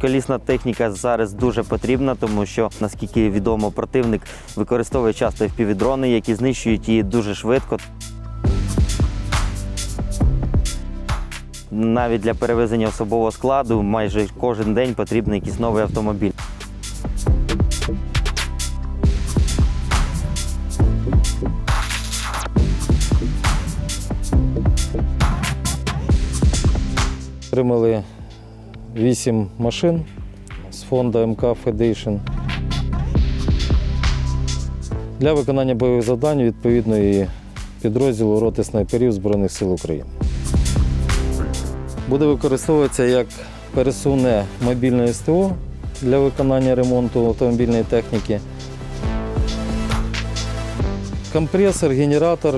Колісна техніка зараз дуже потрібна, тому що, наскільки відомо, противник використовує часто FPV-дрони, які знищують її дуже швидко. Навіть для перевезення особового складу майже кожен день потрібен якийсь новий автомобіль. Отримали 8 машин з фонду МК Federation. Для виконання бойових завдань відповідної підрозділу роти снайперів Збройних сил України. Буде використовуватися як пересувне мобільне СТО для виконання ремонту автомобільної техніки. Компресор, генератор,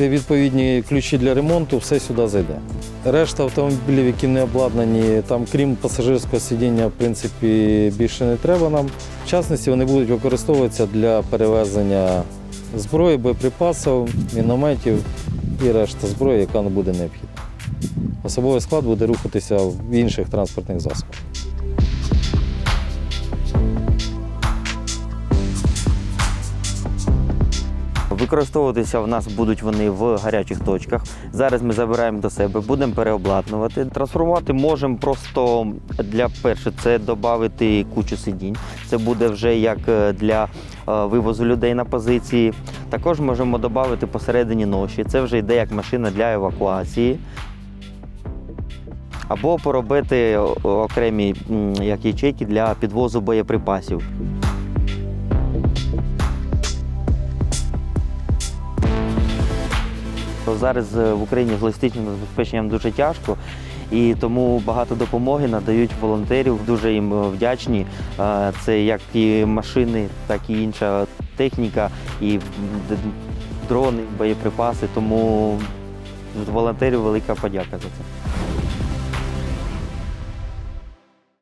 відповідні ключі для ремонту, все сюди зайде. Решта автомобілів, які не обладнані, там, крім пасажирського сидіння, в принципі, більше не треба нам. В частності вони будуть використовуватися для перевезення зброї, боєприпасів, мінометів і решта зброї, яка не буде необхідна. Особовий склад буде рухатися в інших транспортних засобах. Використовуватися в нас будуть вони в гарячих точках. Зараз ми забираємо до себе, будемо переобладнувати. Трансформувати можемо просто для перше, це додати кучу сидінь. Це буде вже як е, для е, вивозу людей на позиції. Також можемо додати посередині ноші. Це вже йде як машина для евакуації. Або поробити окремі як ячейки для підвозу боєприпасів. Зараз е, в Україні з логістичним забезпеченням дуже тяжко, і тому багато допомоги надають волонтерів. Дуже їм е, вдячні. Е, Це як і машини, так і інша техніка, і дрони, боєприпаси. Тому волонтерів велика подяка за це.